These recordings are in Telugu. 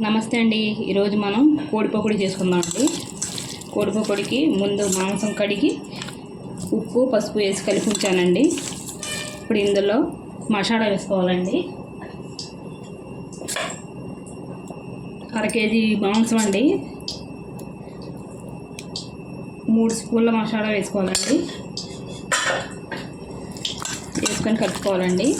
నమస్తే అండి. ఈరోజు మనం కోడి పకోడీ చేసుకుందాం అండి. కోడి పకోడీకి ముందు మాంసం కడిగి ఉప్పు పసుపు వేసి కలిపి ఉంచానండి. ఇప్పుడు ఇందులో మసాలా వేసుకోవాలండి. అర కేజీ మాంసం అండి. మూడు స్పూన్ల మసాలా వేసుకోవాలండి. వేసుకొని కలుపుకోవాలండి.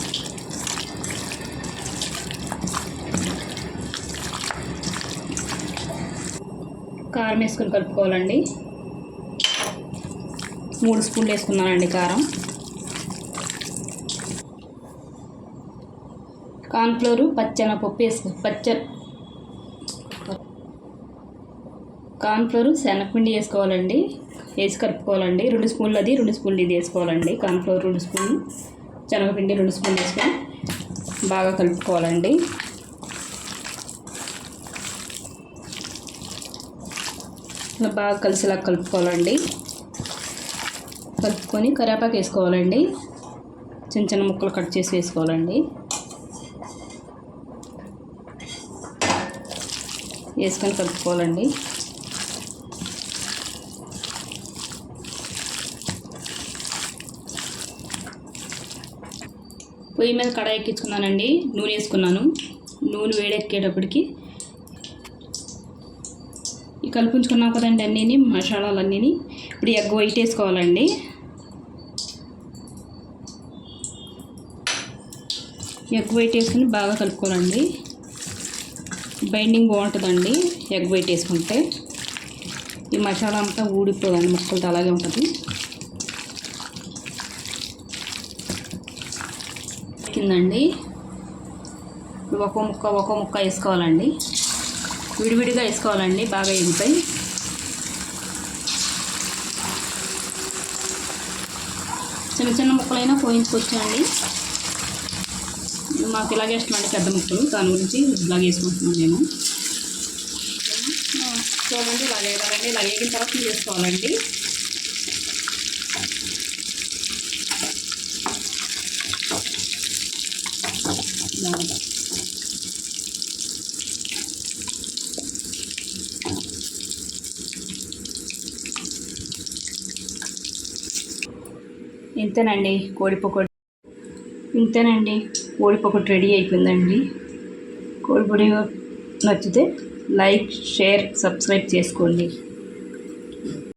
కారం వేసుకొని కలుపుకోవాలండి. మూడు స్పూన్లు వేసుకున్నానండి కారం. కార్న్ఫ్లోరు పచ్చెనపప్పు వేసుకో పచ్చ కార్న్ఫ్లోరు శనగపిండి వేసుకోవాలండి. వేసి కలుపుకోవాలండి. రెండు స్పూన్లు అది రెండు స్పూన్లు ఇది వేసుకోవాలండి. కార్న్ఫ్లోర్ రెండు స్పూన్లు శనగపిండి రెండు స్పూన్లు వేసుకొని బాగా కలుపుకోవాలండి. ఇలా బాగా కలిసిలా కలుపుకోవాలండి. కలుపుకొని కరివేపాకు వేసుకోవాలండి. చిన్న చిన్న ముక్కలు కట్ చేసి వేసుకోవాలండి. వేసుకొని కలుపుకోవాలండి. పొయ్యి మీద కడాయి ఎక్కించుకున్నానండి. నూనె వేసుకున్నాను. నూనె వేడెక్కేటప్పటికి ఈ కలుపుంచుకున్నాం కదండి అన్నీని మసాలాలన్నీని. ఇప్పుడు ఎగ్ వైట్ వేసుకోవాలండి. ఎగ్ వైట్ వేసుకుని బాగా కలుపుకోవాలండి. బైండింగ్ బాగుంటుందండి ఎగ్ వైట్ వేసుకుంటే. ఈ మసాలా అంతా ఊడిపోదండి ముక్కలతో అలాగే ఉంటుంది. కిందండి. ఒక ముక్క ఒక ముక్క వేసుకోవాలండి. విడివిడిగా వేసుకోవాలండి బాగా ఎగుతాయి చిన్న చిన్న ముక్కలైనా పోయించుకొచ్చండి మాకు ఇలాగే ఇష్టం అండి పెద్ద ముక్కలు దాని గురించి ఇలాగ వేసుకుంటున్నాం మేము. చూడండి ఇలాగ వేయాలండి ఇలా వేగిన తర్వాత వేసుకోవాలండి. ఇలాగ ఇంతేనండి కోడి ఇంతేనండి కోడి రెడీ అయిపోయిందండి. కోడి పొడి నచ్చితే లైక్ షేర్ సబ్స్క్రైబ్ చేసుకోండి.